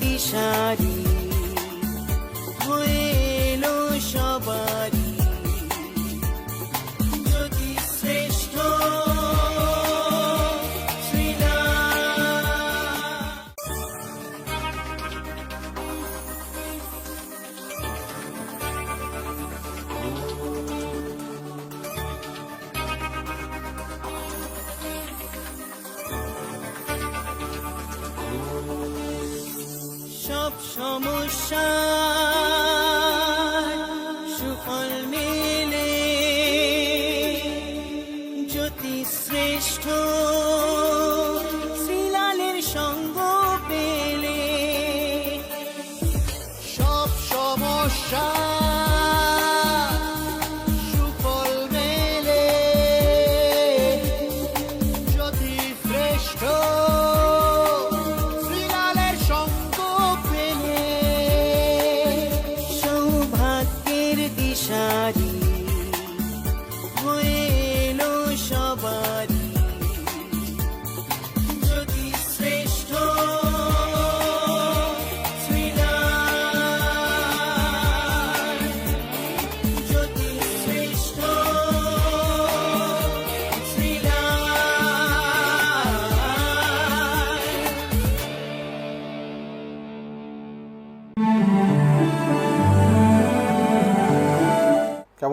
দিশারি সমস্যা সুফল মেলে জ্যোতি শ্রেষ্ঠ শ্রীলালের সঙ্গ সব সমস্যা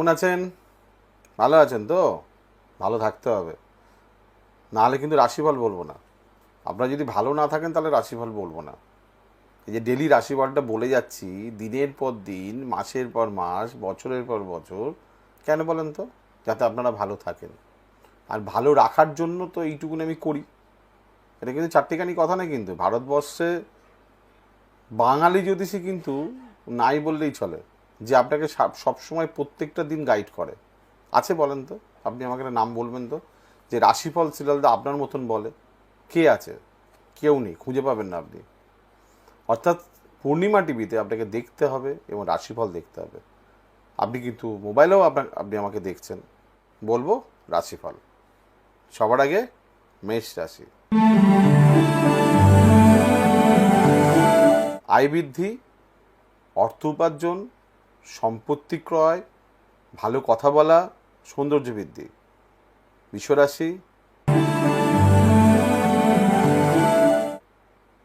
আছেন? ভালো আছেন তো? ভালো থাকতে হবে। নাহলে কিন্তু রাশিফল বলব না। আপনারা যদি ভালো না থাকেন তাহলে রাশিফল বলব না। এই যে ডেলি রাশিফলটা বলে যাচ্ছি, দিনের পর দিন, মাসের পর মাস, বছরের পর বছর, কেন বলেন তো? যাতে আপনারা ভালো থাকেন। আর ভালো রাখার জন্য তো এইটুকুনি আমি করি। এটা কিন্তু চারটিখানি কথা না কিন্তু। ভারতবর্ষে বাঙালি জ্যোতিষী কিন্তু নাই বললেই চলে। যে আপনাকে সব- সবসময় প্রত্যেকটা দিন গাইড করে। আছে বলেন তো? আপনি আমাকে নাম বলবেন তো? যে রাশিফল সিরিয়ালটা আপনার মতন বলে। কে আছে? কেউ নেই, খুঁজে পাবেন না আপনি। অর্থাৎ পূর্ণিমা টিভিতে আপনাকে দেখতে হবে এবং রাশিফল দেখতে হবে। আপনি কিন্তু মোবাইলেও আপনার আপনি আমাকে দেখছেন। বলব রাশিফল। সবার আগে মেষ রাশি। আয় বৃদ্ধি, অর্থ উপার্জন সম্পত্তি ক্রয়, ভালো কথা বলা, সৌন্দর্য বৃদ্ধি। বিশ্বরাশি।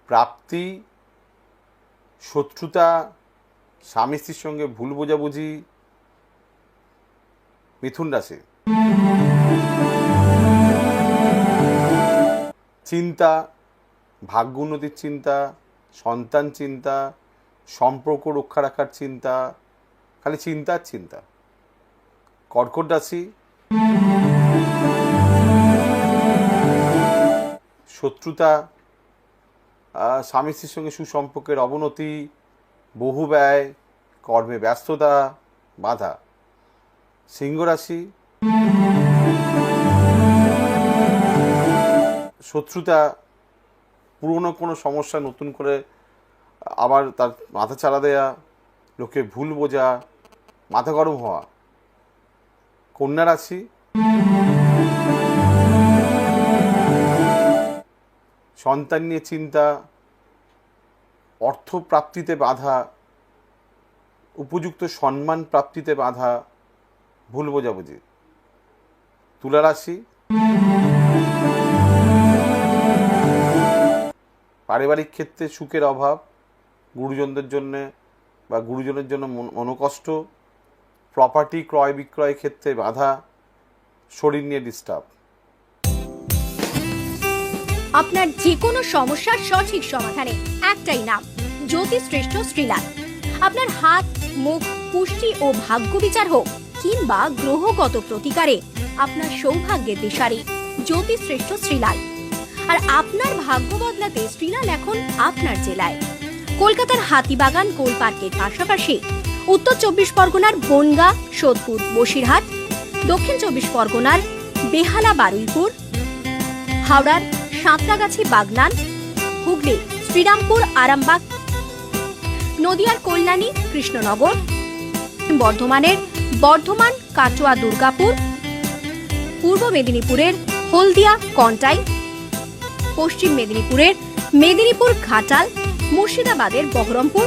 প্রাপ্তি, শত্রুতা, স্বামী স্ত্রীর সঙ্গে ভুল বোঝাবুঝি, মিথুন রাশি। চিন্তা, ভাগ্য উন্নতির চিন্তা, সন্তান চিন্তা, সম্পর্ক রক্ষা রাখার চিন্তা খালি চিন্তার চিন্তা। কর্কট রাশি। শত্রুতা। স্বামী স্ত্রীর সঙ্গে সুসম্পর্কের অবনতি, বহু ব্যয়, কর্মে ব্যস্ততা, বাধা। সিংহ রাশি। শত্রুতা। পুরনো কোনো সমস্যা নতুন করে আবার তার মাথা চালা দেয়া, লোকে ভুল বোঝা মাথা গরম হওয়া, কন্যা রাশি, সন্তান নিয়ে চিন্তা অর্থ প্রাপ্তিতে বাধা, উপযুক্ত সম্মান প্রাপ্তিতে বাধা, ভুল বোঝাবুঝি। তুলা রাশি, পারিবারিক ক্ষেত্রে সুখের অভাব, গুরুজনদের জন্যে বা গুরুজনের জন্য মন- মনোকষ্ট প্রপার্টি ক্রয় বিক্রয় ক্ষেত্রে বাধা, শরীর নিয়ে ডিস্টার্ব আপনার যে কোনো সমস্যার সঠিক সমাধানে একটাই নাম জ্যোতিশ্রেষ্ঠ শ্রীলাল। আপনার হাত, মুখ, পুষ্টি ও ভাগ্য বিচার হোক, কিংবা গ্রহগত প্রতিকারে আপনার সৌভাগ্যের দিশারি জ্যোতিশ্রেষ্ঠ শ্রীলাল। আর আপনার ভাগ্য বদলাতে শ্রীলাল এখন আপনার জেলায়। কলকাতার হাতিবাগান কোল পার্কের পাশাপাশি উত্তর চব্বিশ পরগনার বনগা, সোদপুর, বসিরহাট, দক্ষিণ চব্বিশ পরগনার বেহালা, বারুইপুর, হাওড়ার সাঁতরাগাছি, বাগনান, হুগলি, শ্রীরামপুর, আরামবাগ, নদিয়ার কল্যাণী, কৃষ্ণনগর, বর্ধমানের বর্ধমান, কাটোয়া, দুর্গাপুর, পূর্ব মেদিনীপুরের হলদিয়া, কন্টাই, পশ্চিম মেদিনীপুরের মেদিনীপুর, ঘাটাল, মুর্শিদাবাদের Baharampur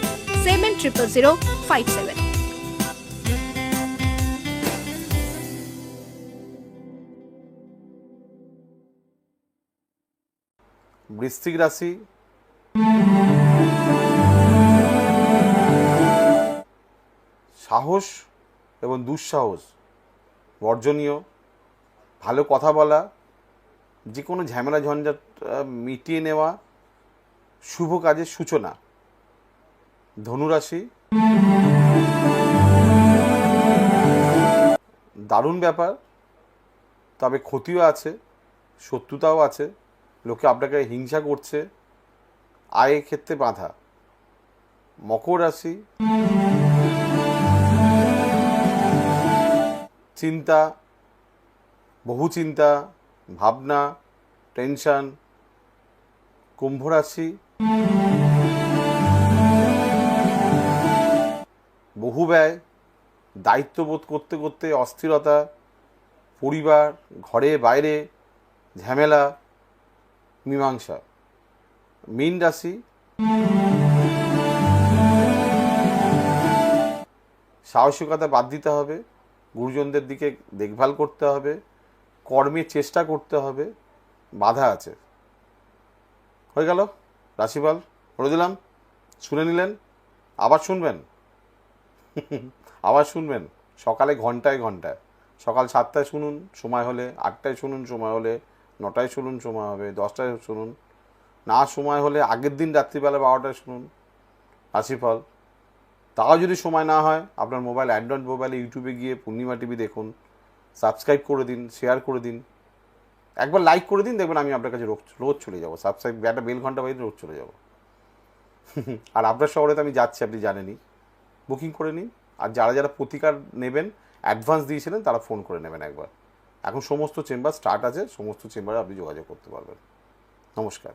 seven triple zero five seven বৃশ্চিক রাশি। সাহস এবং দুঃসাহস। বর্জনীয়। ভালো কথা বলা। যে কোনো ঝামেলা ঝঞ্ঝাট মিটিয়ে নেওয়া। শুভ কাজের সূচনা। ধনুরাশি। দারুণ ব্যাপার। তবে ক্ষতিও আছে, শত্রুতাও আছে, লোকে আপনাকে হিংসা করছে আয়ের ক্ষেত্রে বাধা। মকর রাশি। চিন্তা, বহু চিন্তা, ভাবনা, টেনশন, কুম্ভ রাশি। বহু ব্যয়, দায়িত্ববোধ করতে করতে অস্থিরতা, পরিবার, ঘরে, বাইরে, ঝামেলা, মীমাংসা। মীন রাশি সাহসিকতা বাদ দিতে হবে, গুরুজনদের দিকে দেখভাল করতে হবে কর্মের চেষ্টা করতে হবে, বাধা আছে। হয়ে গেল, রাশিফল করে দিলাম, শুনে নিলেন, আবার শুনবেন। আবার শুনবেন, সকালে ঘন্টায় ঘন্টায়। সকাল সাতটায় শুনুন, সময় হলে আটটায় শুনুন, সময় হলে নটায় শুনুন, সময় হবে দশটায় শুনুন। না সময় হলে আগের দিন রাত্রিবেলা বারোটায় শুনুন রাশিফল তাও যদি সময় না হয়, আপনার মোবাইল অ্যান্ড্রয়েড মোবাইলে, ইউটিউবে গিয়ে পূর্ণিমা টিভি দেখুন, সাবস্ক্রাইব করে দিন, শেয়ার করে দিন। একবার লাইক করে দিন, দেখবেন আমি আপনার কাছে রোজ চলে যাব। সাবস্ক্রাইব, একটা বেল ঘণ্টা বাজে রোজ চলে যাব। আর আপনার শহরে তো আমি যাচ্ছি, আপনি জানেনই। বুকিং করে নিন। আর যারা যারা প্রতিকার নেবেন অ্যাডভান্স দিয়েছিলেন, তারা ফোন করে নেবেন একবার। এখন সমস্ত চেম্বার স্টার্ট আছে, সমস্ত চেম্বারে আপনি যোগাযোগ করতে পারবেন। নমস্কার।